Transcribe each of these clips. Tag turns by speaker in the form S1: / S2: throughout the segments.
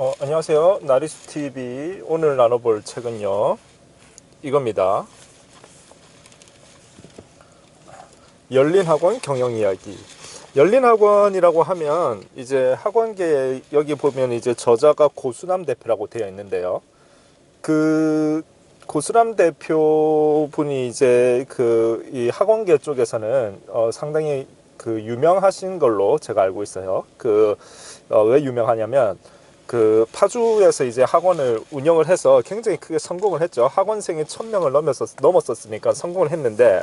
S1: 어, 안녕하세요. 나리스 TV 오늘 나눠볼 책은요. 이겁니다. 열린 학원 경영 이야기. 열린 학원이라고 하면 이제 학원계 여기 보면 이제 저자가 고수남 대표라고 되어 있는데요. 그 고수남 대표 분이 이제 그 이 학원계 쪽에서는 어 상당히 그 유명하신 걸로 제가 알고 있어요. 그어왜 유명하냐면 그 파주에서 이제 학원을 운영을 해서 굉장히 크게 성공을 했죠. 학원생이 천 명을 넘었었, 넘었었으니까 성공을 했는데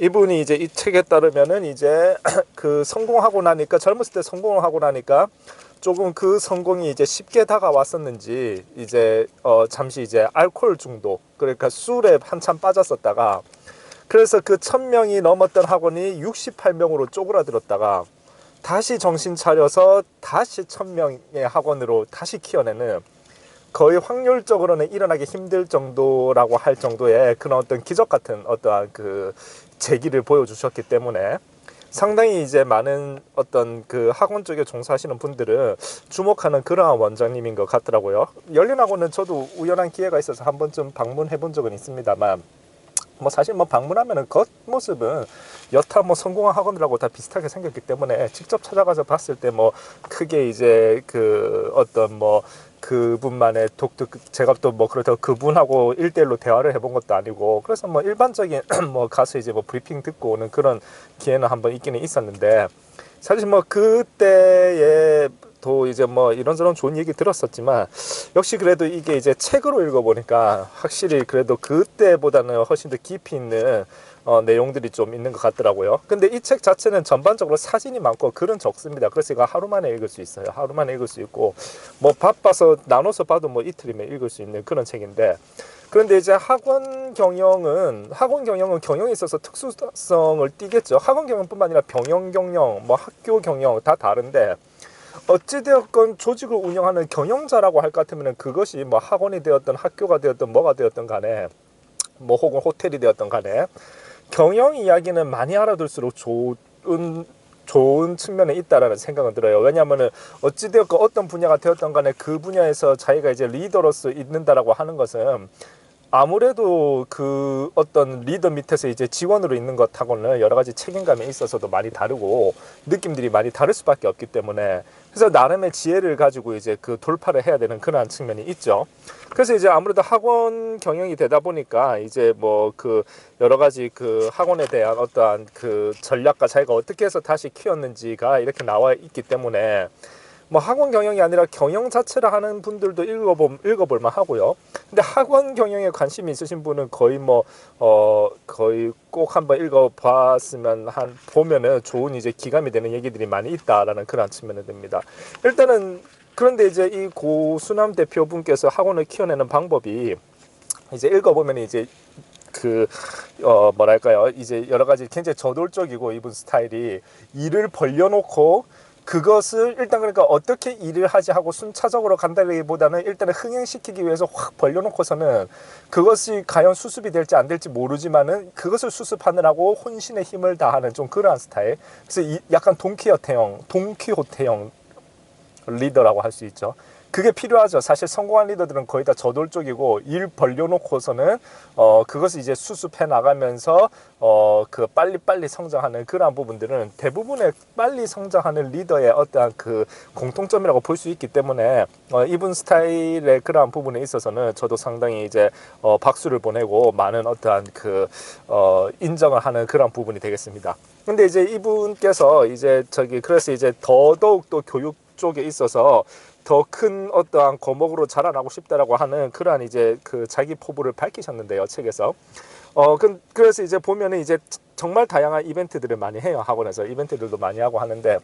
S1: 이분이 이제 이 책에 따르면은 이제 그 성공하고 나니까 젊었을 때 성공을 하고 나니까 조금 그 성공이 이제 쉽게 다가왔었는지 이제 어 잠시 이제 알코올 중독 그러니까 술에 한참 빠졌었다가 그래서 그 천 명이 넘었던 학원이 68명으로 쪼그라들었다가 다시 정신 차려서 다시 천 명의 학원으로 다시 키워내는 거의 확률적으로는 일어나기 힘들 정도라고 할 정도의 그런 어떤 기적 같은 어떠한 그 재기를 보여주셨기 때문에 상당히 이제 많은 어떤 그 학원 쪽에 종사하시는 분들은 주목하는 그러한 원장님인 것 같더라고요. 열린 학원은 저도 우연한 기회가 있어서 한 번쯤 방문해 본 적은 있습니다만 뭐 사실 뭐 방문하면은 겉모습은 여타 뭐 성공한 학원들하고 다 비슷하게 생겼기 때문에 직접 찾아가서 봤을 때 뭐 크게 이제 그 어떤 뭐 그분만의 독특 제가 또 뭐 그렇다고 그분하고 일대일로 대화를 해본 것도 아니고 그래서 뭐 일반적인 뭐 가서 이제 뭐 브리핑 듣고 오는 그런 기회는 한번 있기는 있었는데 사실 뭐 그때에 또 이제 뭐 이런저런 좋은 얘기 들었었지만 역시 그래도 이게 이제 책으로 읽어보니까 확실히 그래도 그때보다는 훨씬 더 깊이 있는 어, 내용들이 좀 있는 것 같더라고요. 근데 이 책 자체는 전반적으로 사진이 많고 글은 적습니다. 그래서 이거 하루 만에 읽을 수 있어요. 하루 만에 읽을 수 있고 뭐 바빠서 나눠서 봐도 뭐 이틀이면 읽을 수 있는 그런 책인데 그런데 이제 학원 경영은 학원 경영은 경영에 있어서 특수성을 띠겠죠. 학원 경영뿐만 아니라 병영 경영, 뭐 학교 경영 다 다른데 어찌되었건 조직을 운영하는 경영자라고 할 것 같으면 그것이 뭐 학원이 되었던 학교가 되었던 뭐가 되었던 간에 뭐 혹은 호텔이 되었던 간에 경영 이야기는 많이 알아둘수록 좋은 좋은 측면에 있다라는 생각은 들어요. 왜냐하면은 어찌되었건 어떤 분야가 되었던 간에 그 분야에서 자기가 이제 리더로서 있는다라고 하는 것은 아무래도 그 어떤 리더 밑에서 이제 지원으로 있는 것하고는 여러 가지 책임감에 있어서도 많이 다르고 느낌들이 많이 다를 수밖에 없기 때문에 그래서 나름의 지혜를 가지고 이제 그 돌파를 해야 되는 그러한 측면이 있죠. 그래서 이제 아무래도 학원 경영이 되다 보니까 이제 뭐 그 여러 가지 그 학원에 대한 어떠한 그 전략과 자기가 어떻게 해서 다시 키웠는지가 이렇게 나와 있기 때문에 뭐 학원 경영이 아니라 경영 자체를 하는 분들도 읽어보, 읽어볼만 하고요. 근데 학원 경영에 관심이 있으신 분은 거의 뭐, 어, 거의 꼭 한번 읽어봤으면 한, 보면은 좋은 이제 기감이 되는 얘기들이 많이 있다라는 그런 측면이 됩니다. 일단은, 그런데 이제 이 고수남 대표분께서 학원을 키워내는 방법이 이제 읽어보면 이제 그, 어, 뭐랄까요. 이제 여러 가지 굉장히 저돌적이고 이분 스타일이 일을 벌려놓고 그것을 일단 그러니까 어떻게 일을 하지 하고 순차적으로 간다기보다는 일단은 흥행시키기 위해서 확 벌려놓고서는 그것이 과연 수습이 될지 안 될지 모르지만은 그것을 수습하느라고 혼신의 힘을 다하는 좀 그러한 스타일. 그래서 이 약간 돈키호테형, 돈키호테형 리더라고 할 수 있죠. 그게 필요하죠. 사실 성공한 리더들은 거의 다 저돌적이고 일 벌려놓고서는 어 그것을 이제 수습해 나가면서 어 그 빨리 빨리 성장하는 그러한 부분들은 대부분의 빨리 성장하는 리더의 어떠한 그 공통점이라고 볼 수 있기 때문에 어 이분 스타일의 그러한 부분에 있어서는 저도 상당히 이제 어 박수를 보내고 많은 어떠한 그어 인정을 하는 그런 부분이 되겠습니다. 근데 이제 이분께서 이제 저기 그래서 이제 더더욱 또 교육 쪽에 있어서 더 큰 어떠한 거목으로 자라나고 싶다라고 하는 그러한 이제 그 자기 포부를 밝히셨는데요 책에서. 어 그, 그래서 이제 보면은 이제 정말 다양한 이벤트들을 많이 해요 학원에서. 이벤트들도 많이 하고 하는데.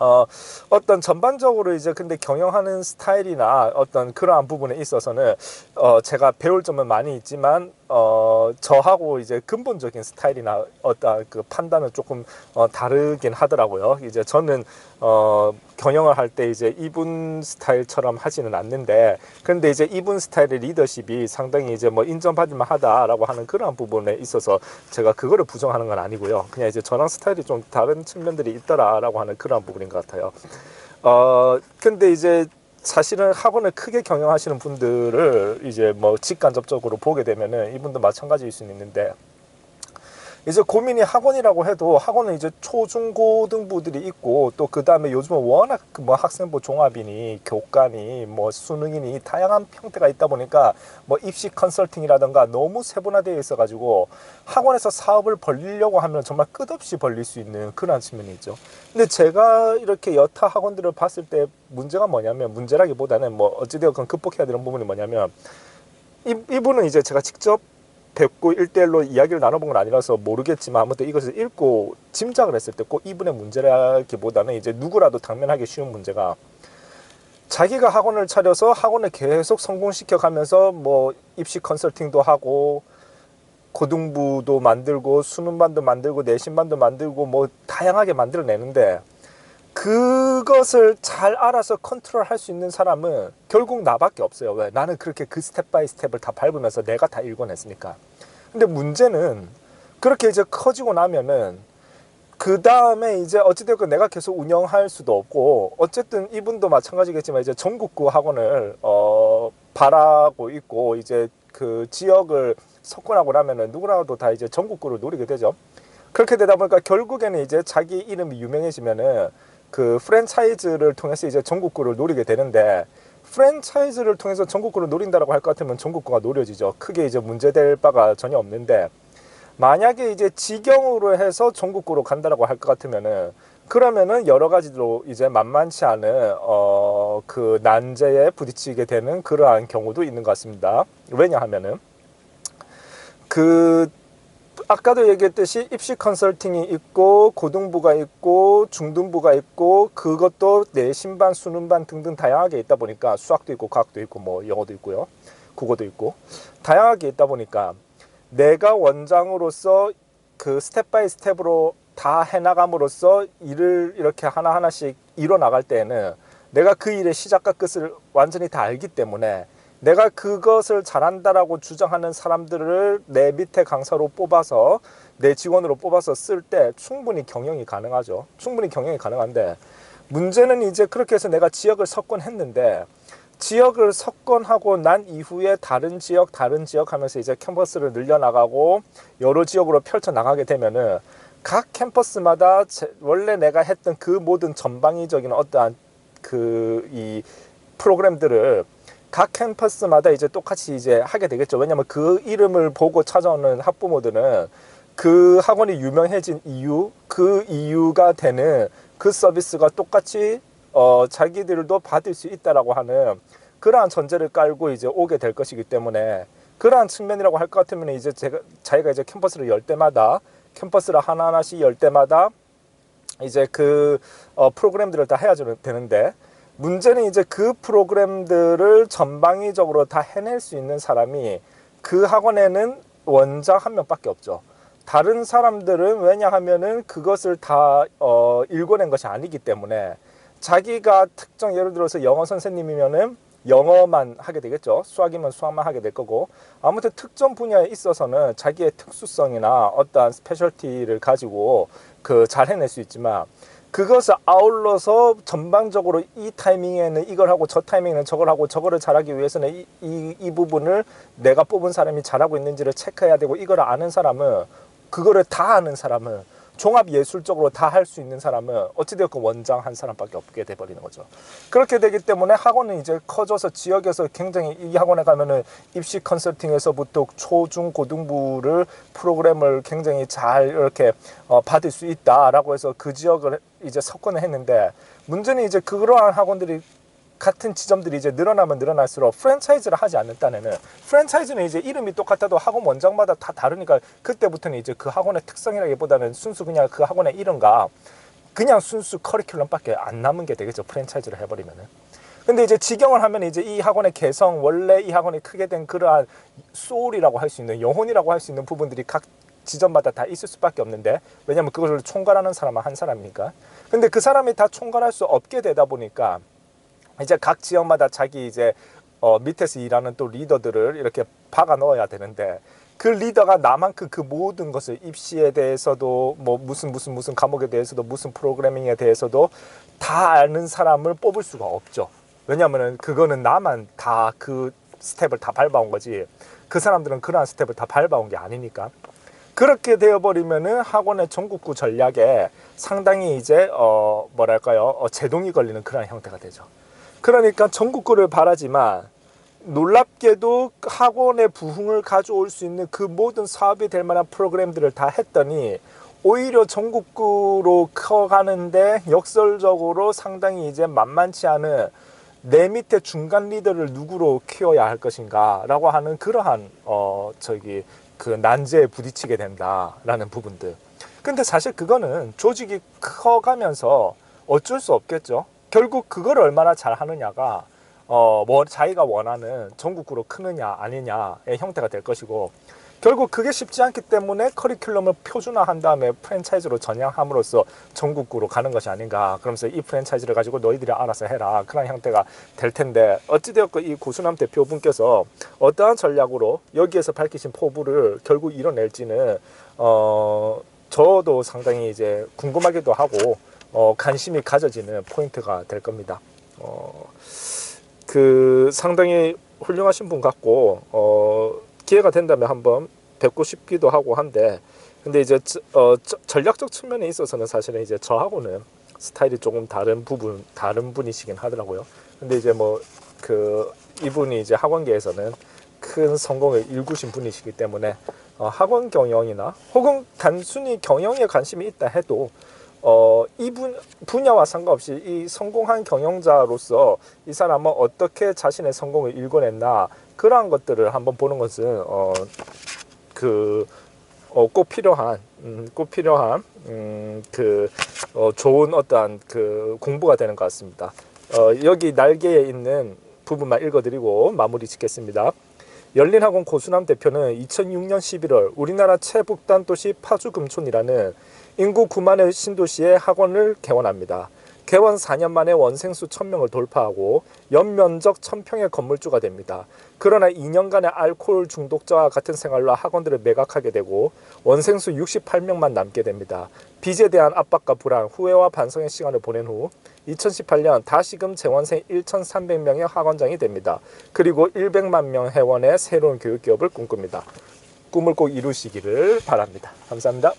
S1: 어, 어떤 전반적으로 이제 근데 경영하는 스타일이나 어떤 그러한 부분에 있어서는 어, 제가 배울 점은 많이 있지만 어, 저하고 이제 근본적인 스타일이나 어떤 그 판단은 조금 어, 다르긴 하더라고요. 이제 저는 어, 경영을 할 때 이제 이분 스타일처럼 하지는 않는데 근데 이제 이분 스타일의 리더십이 상당히 이제 뭐 인정받을 만 하다라고 하는 그러한 부분에 있어서 제가 그거를 부정하는 건 아니고요. 그냥 이제 저랑 스타일이 좀 다른 측면들이 있더라라고 하는 그러한 부분인 것 같아요. 어, 근데 이제 사실은 학원을 크게 경영하시는 분들을 이제 뭐 직간접적으로 보게 되면은 이분도 마찬가지일 수는 있는데 이제 고민이 학원이라고 해도 학원은 이제 초중고등부들이 있고 또 그 다음에 요즘은 워낙 그뭐 학생부 종합이니 교과니 뭐 수능이니 다양한 형태가 있다 보니까 뭐 입시 컨설팅이라든가 너무 세분화되어 있어 가지고 학원에서 사업을 벌리려고 하면 정말 끝없이 벌릴 수 있는 그런 측면이 있죠. 근데 제가 이렇게 여타 학원들을 봤을 때 문제가 뭐냐면 문제라기보다는 뭐 어찌되었건 극복해야 되는 부분이 뭐냐면 이, 이분은 이제 제가 직접 뵙고 일대일로 이야기를 나눠본 건 아니라서 모르겠지만 아무튼 이것을 읽고 짐작을 했을 때 꼭 이분의 문제라기보다는 이제 누구라도 당면하기 쉬운 문제가 자기가 학원을 차려서 학원을 계속 성공시켜 가면서 뭐 입시 컨설팅도 하고 고등부도 만들고 수능반도 만들고 내신반도 만들고 뭐 다양하게 만들어내는데 그것을 잘 알아서 컨트롤 할 수 있는 사람은 결국 나밖에 없어요. 왜? 나는 그렇게 그 스텝 바이 스텝을 다 밟으면서 내가 다 읽어냈으니까. 근데 문제는 그렇게 이제 커지고 나면은 그 다음에 이제 어찌됐건 내가 계속 운영할 수도 없고 어쨌든 이분도 마찬가지겠지만 이제 전국구 학원을 어 바라고 있고 이제 그 지역을 석권하고 나면은 누구라도 다 이제 전국구를 노리게 되죠. 그렇게 되다 보니까 결국에는 이제 자기 이름이 유명해지면은 그 프랜차이즈를 통해서 이제 전국구를 노리게 되는데 프랜차이즈를 통해서 전국구를 노린다라고 할 것 같으면 전국구가 노려지죠. 크게 이제 문제될 바가 전혀 없는데 만약에 이제 직영으로 해서 전국구로 간다라고 할 것 같으면은 그러면은 여러 가지로 이제 만만치 않은 어 그 난제에 부딪히게 되는 그러한 경우도 있는 것 같습니다. 왜냐하면은 그 아까도 얘기했듯이 입시 컨설팅이 있고 고등부가 있고 중등부가 있고 그것도 내신반 수능반 등등 다양하게 있다 보니까 수학도 있고 과학도 있고 뭐 영어도 있고요. 국어도 있고 다양하게 있다 보니까 내가 원장으로서 그 스텝 바이 스텝으로 다 해나감으로써 일을 이렇게 하나하나씩 이뤄나갈 때에는 내가 그 일의 시작과 끝을 완전히 다 알기 때문에 내가 그것을 잘한다라고 주장하는 사람들을 내 밑에 강사로 뽑아서 내 직원으로 뽑아서 쓸 때 충분히 경영이 가능하죠. 충분히 경영이 가능한데 문제는 이제 그렇게 해서 내가 지역을 석권했는데 지역을 석권하고 난 이후에 다른 지역 다른 지역 하면서 이제 캠퍼스를 늘려나가고 여러 지역으로 펼쳐 나가게 되면은 각 캠퍼스마다 제- 원래 내가 했던 그 모든 전방위적인 어떠한 그 이 프로그램들을 각 캠퍼스마다 이제 똑같이 이제 하게 되겠죠. 왜냐하면 그 이름을 보고 찾아오는 학부모들은 그 학원이 유명해진 이유, 그 이유가 되는 그 서비스가 똑같이 어, 자기들도 받을 수 있다라고 하는 그러한 전제를 깔고 이제 오게 될 것이기 때문에 그러한 측면이라고 할 것 같으면 이제 제가 자기가 이제 캠퍼스를 열 때마다 캠퍼스를 하나하나씩 열 때마다 이제 그 어, 프로그램들을 다 해야 되는데 문제는 이제 그 프로그램들을 전방위적으로 다 해낼 수 있는 사람이 그 학원에는 원장 한 명밖에 없죠. 다른 사람들은 왜냐하면은 그것을 다 어, 읽어낸 것이 아니기 때문에 자기가 특정 예를 들어서 영어 선생님이면은 영어만 하게 되겠죠. 수학이면 수학만 하게 될 거고 아무튼 특정 분야에 있어서는 자기의 특수성이나 어떠한 스페셜티를 가지고 그 잘 해낼 수 있지만 그것을 아울러서 전반적으로 이 타이밍에는 이걸 하고 저 타이밍에는 저걸 하고 저거를 잘하기 위해서는 이, 이, 이 부분을 내가 뽑은 사람이 잘하고 있는지를 체크해야 되고 이걸 아는 사람은 그거를 다 아는 사람은 종합 예술적으로 다 할 수 있는 사람은 어찌되었건 원장 한 사람밖에 없게 돼버리는 거죠. 그렇게 되기 때문에 학원은 이제 커져서 지역에서 굉장히 이 학원에 가면은 입시 컨설팅에서부터 초중 고등부를 프로그램을 굉장히 잘 이렇게 어, 받을 수 있다라고 해서 그 지역을 이제 석권을 했는데 문제는 이제 그러한 학원들이 같은 지점들이 이제 늘어나면 늘어날수록 프랜차이즈를 하지 않는 딴에는 프랜차이즈는 이제 이름이 똑같아도 학원 원장마다 다 다르니까 그때부터는 이제 그 학원의 특성이라기보다는 순수 그냥 그 학원의 이름과 그냥 순수 커리큘럼밖에 안 남은 게 되겠죠 프랜차이즈를 해버리면은. 근데 이제 직영을 하면 이제 이 학원의 개성 원래 이 학원이 크게 된 그러한 소울이라고 할 수 있는 영혼이라고 할 수 있는 부분들이 각 지점마다 다 있을 수밖에 없는데 왜냐면 그것을 총괄하는 사람은 한 사람이니까. 근데 그 사람이 다 총괄할 수 없게 되다 보니까 이제 각 지역마다 자기 이제 어, 밑에서 일하는 또 리더들을 이렇게 박아 넣어야 되는데 그 리더가 나만큼 그 모든 것을 입시에 대해서도 뭐 무슨 무슨 무슨 과목에 대해서도 무슨 프로그래밍에 대해서도 다 아는 사람을 뽑을 수가 없죠. 왜냐하면 그거는 나만 다 그 스텝을 다 밟아온 거지. 그 사람들은 그러한 스텝을 다 밟아온 게 아니니까. 그렇게 되어버리면은 학원의 전국구 전략에 상당히 이제 어 뭐랄까요 어, 제동이 걸리는 그런 형태가 되죠. 그러니까 전국구를 바라지만 놀랍게도 학원의 부흥을 가져올 수 있는 그 모든 사업이 될 만한 프로그램들을 다 했더니 오히려 전국구로 커가는데 역설적으로 상당히 이제 만만치 않은 내 밑에 중간 리더를 누구로 키워야 할 것인가라고 하는 그러한 어 저기 그 난제에 부딪히게 된다라는 부분들. 근데 사실 그거는 조직이 커가면서 어쩔 수 없겠죠. 결국 그걸 얼마나 잘 하느냐가 어 뭐 자기가 원하는 전국구로 크느냐 아니냐의 형태가 될 것이고 결국 그게 쉽지 않기 때문에 커리큘럼을 표준화한 다음에 프랜차이즈로 전향함으로써 전국구로 가는 것이 아닌가. 그러면서 이 프랜차이즈를 가지고 너희들이 알아서 해라. 그런 형태가 될 텐데 어찌되었건 이 고수남 대표분께서 어떠한 전략으로 여기에서 밝히신 포부를 결국 이뤄낼지는 어 저도 상당히 이제 궁금하기도 하고 어 관심이 가져지는 포인트가 될 겁니다. 어 그 상당히 훌륭하신 분 같고 어 기회가 된다면 한번 뵙고 싶기도 하고 한데 근데 이제 저- 어 저- 전략적 측면에 있어서는 사실은 이제 저하고는 스타일이 조금 다른 부분 다른 분이시긴 하더라고요. 근데 이제 뭐 그 이분이 이제 학원계에서는 큰 성공을 일구신 분이시기 때문에 어, 학원 경영이나 혹은 단순히 경영에 관심이 있다 해도 어, 이 분 분야와 상관없이 이 성공한 경영자로서 이 사람은 어떻게 자신의 성공을 일궈냈나 그러한 것들을 한번 보는 것은 어, 그, 어, 꼭 필요한, 음, 꼭 필요한, 음, 그, 어, 좋은 어떠한 그 공부가 되는 것 같습니다. 어, 여기 날개에 있는 부분만 읽어드리고 마무리 짓겠습니다. 열린학원 고수남 대표는 2006년 11월 우리나라 최북단 도시 파주 금촌이라는 인구 9만의 신도시에 학원을 개원합니다. 개원 4년 만에 원생수 1000명을 돌파하고 연면적 1000평의 건물주가 됩니다. 그러나 2년간의 알코올 중독자와 같은 생활로 학원들을 매각하게 되고 원생수 68명만 남게 됩니다. 빚에 대한 압박과 불안, 후회와 반성의 시간을 보낸 후 2018년 다시금 재원생 1,300명의 학원장이 됩니다. 그리고 100만 명 회원의 새로운 교육 기업을 꿈꿉니다. 꿈을 꼭 이루시기를 바랍니다. 감사합니다.